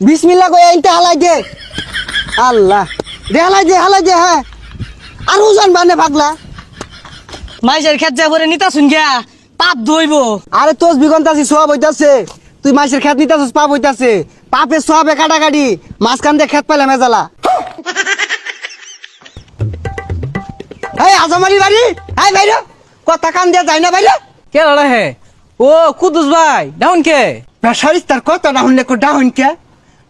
বিসমিল্লা কই এইটা হালাই দে। আল্লাহ। দে হালাই দে হালাই দে হ্যাঁ। আর ওজন বানে পাগলা। মাইসের খেত যা ভরে নিতা শুন গিয়া পাপ ধইব। আরে তোস বিগন্তাছি সব হইতাছে। তুই মাছের খেত নিতাছিস পাপ হইতাছে। পাপে সবে কাটাকাটি মাঝখান দিয়ে খেত পাইলে মেজালা এই আজমারি বাড়ি? হাই বাইরে। কথা কান দিয়া যায় না বাইরে। কে লড়া হে? ও কুদুস ভাই ডাউন কে? বেসারিস তার কথা না শুনলে ডাউন কে?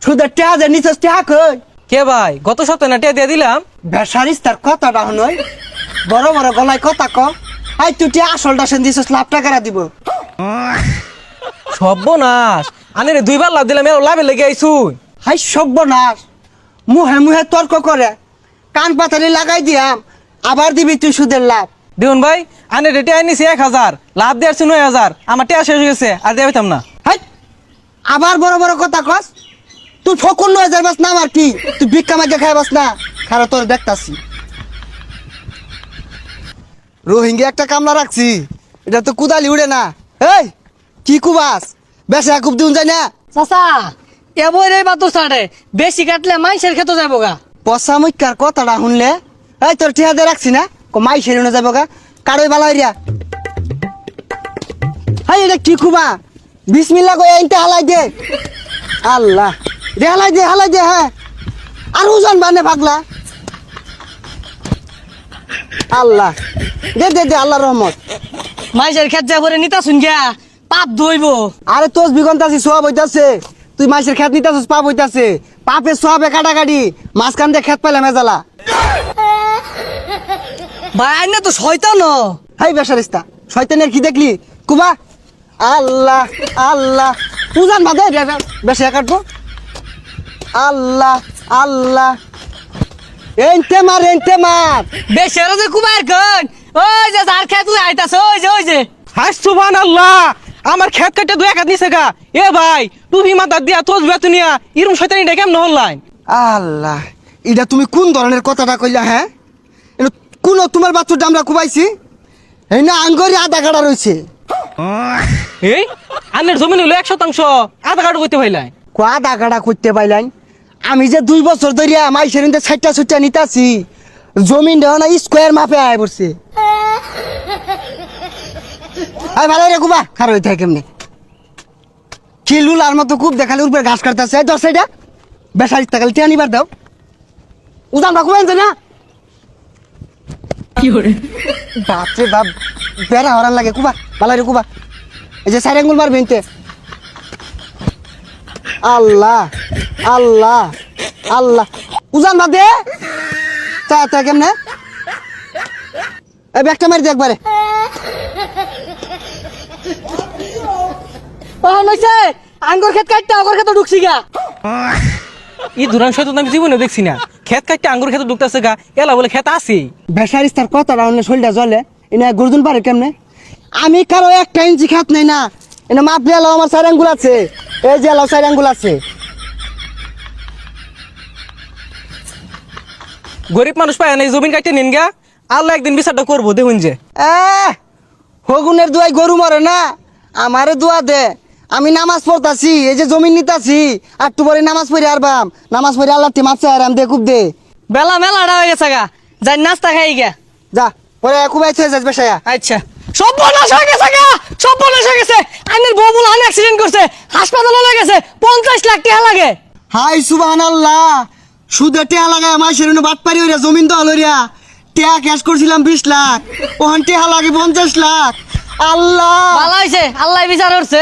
শুধু টেয়া যে নিচস টেয়া কই? কে ভাই? গত সপ্তাহে না দিয়ে দিলাম? বেসারিস তার কথা না শুনই। বড় বড় গলায় কথা ক। আই তুই টিয়া আসলটা সেন দিছস লাভ টাকা দিব? সর্বনাশ আনে রে দুইবার লাভ দিলাম এর লাভে লেগে আইছুন হাই সর্বনাশ মুহে মুহে তর্ক করে। কান পাতালি লাগাই দিয়াম। আবার দিবি তুই সুদের লাভ। দেখুন ভাই আনে রে টিয়া নিছি এক হাজার। লাভ দিয়েছি নয় হাজার। আমার টেয়া শেষ হয়ে গেছে আর দিয়ে পাইতাম না। হাই আবার বড় বড় কথা কস। তুই ফকুন নয় যাইবাস না আমার কি? তুই ভিক্ষা মাঝে খাইবাস না? খারা তোর দেখতাছি। রোহিঙ্গা একটা কামলা রাখছি। এটা তো কুদালি উড়ে না। এই কি কুবাস? বেশি খুব দিন যায় না। চাচা এবার এই বাতো ছাড়ে। বেশি কাটলে মাইসের খেতে যাব গা। পচা মুখার কথাটা শুনলে? এই তোর ঠিয়াতে রাখছি না? কো মাই সেরে যাব গা। কারোই বালা হইয়া হাই এটা কি খুবা বিসমিল্লা কই এইটা হালাই দে। আল্লাহ। দে হালাই দে হালাই দে হ্যাঁ। আর ওজন বানে পাগলা। আল্লাহ। দে দে দে আল্লাহ রহমত। মাইসের খেত যা ভরে নিতা শুন গিয়া পাপ ধইব। আরে তোস বিগন্তাছি সব হইতাছে। তুই মাছের খেত নিতাছিস পাপ হইতাছে। পাপে সবে কাটাকাটি মাঝখান দিয়ে খেত পাইলে মেজালা। ভাই আইনে তো শয়তান। হাই বেসারিস্তা শয়তানের কি দেখলি? কুবা আল্লাহ আল্লাহ। উজান বাদে বেসা কাটবো। আল্লাহ আল্লাহ। এনতে মার এনতে মার। বেশি আর যে কুমার কন ওই যে যার খেত আইতাছ ওই যে ওই যে। হাই সুবহান আল্লাহ আমার খেত কাটে দুই এক হাত নিছে গা। এ ভাই টুপি মাথা দিয়া তোজ বেতুনিয়া ইরম শয়তানি ডেকে কেমন হল্লাইন আল্লাহ এটা তুমি কোন ধরনের কথাটা কইলা হ্যাঁ? কোন তোমার বাচ্চাটা আমরা কুবাইছি এই না আঙ্গরি আধা কাটা রয়েছে এই আনের জমিন হলো এক শতাংশ আধা কাটা করতে পাইলাই কো আধা কাটা করতে পাইলেন আমি যে দুই বছর ধরিয়া মাই সেরিন্দে ছাইটা ছুটটা নিতাছি জমিন দেওয়া না স্কোয়ার মাপে আয় পড়ছে। আয় ভালো রে কুবা খার হইতে হয় কেমনে? কি লুলার মতো খুব দেখালে উপরে ঘাস কাটতেছে দশ সাইডা। বেসারিস টাকালে টিয়া নিবার দাও। উদান বা কুবা না? বাপরে বাপ বেড়া হরান লাগে কুবা ভালো রে কুবা। এই যে সাইড আঙ্গুল মারবে ইনতে। আল্লাহ। আল্লাহ আল্লাহ। উজান বাদে তা তা কেমনে? এই ব্যাগটা মারি দে একবারে। ও নইছে আঙ্গুর খেত কাটতে আগর খেতে ঢুকছি গা। ই দুরান শয়তান আমি জীবনে দেখছি না। খেত কাটতে আঙ্গুর খেতে ঢুকতেছে গা। এলা বলে খেত আছে বেসারিস তার কথা রাউন্ডে শরীরটা জলে এনে গরদুন পারে কেমনে? আমি কারও একটা ইঞ্চি খাত নাই না। এনে মাপ দিয়ে আমার চার আঙ্গুল আছে। এই যে এলাও চার আঙ্গুল আছে। গরিব মানুষ পায় না এই জমিন কাটতে নিন গা। আল্লাহ একদিন বিচারটা করব দেখুন যে। এ হগুনের দুয়াই গরু মরে না? আমারে দোয়া দে। আমি নামাজ পড়তাছি এই যে জমিন নিতাছি আর তু পরে নামাজ পড়ি আর বাম নামাজ পড়ি আল্লাহ তে মাপছে আর দে খুব দে। বেলা মেলা হয়ে গেছে গা। যাই নাস্তা খাই গা। যা পরে খুবাই থয়ে যাস বেসায়া আচ্ছা। সব বনাশ হয়ে গেছে গা সব বনাশ হয়ে গেছে। আইনের বউ বলে অ্যাক্সিডেন্ট করছে। হাসপাতালে গেছে পঞ্চাশ লাখ টাকা লাগে। হাই সুবাহান আল্লাহ সুদে টেহা লাগায় আমার সেরুন বাদ পারি ওরা জমিন দল ওরিয়া টেহা ক্যাশ করছিলাম বিশ লাখ ওখান টেহা লাগে পঞ্চাশ লাখ। আল্লাহ! ভালো হয়েছে আল্লাহ বিচার করছে।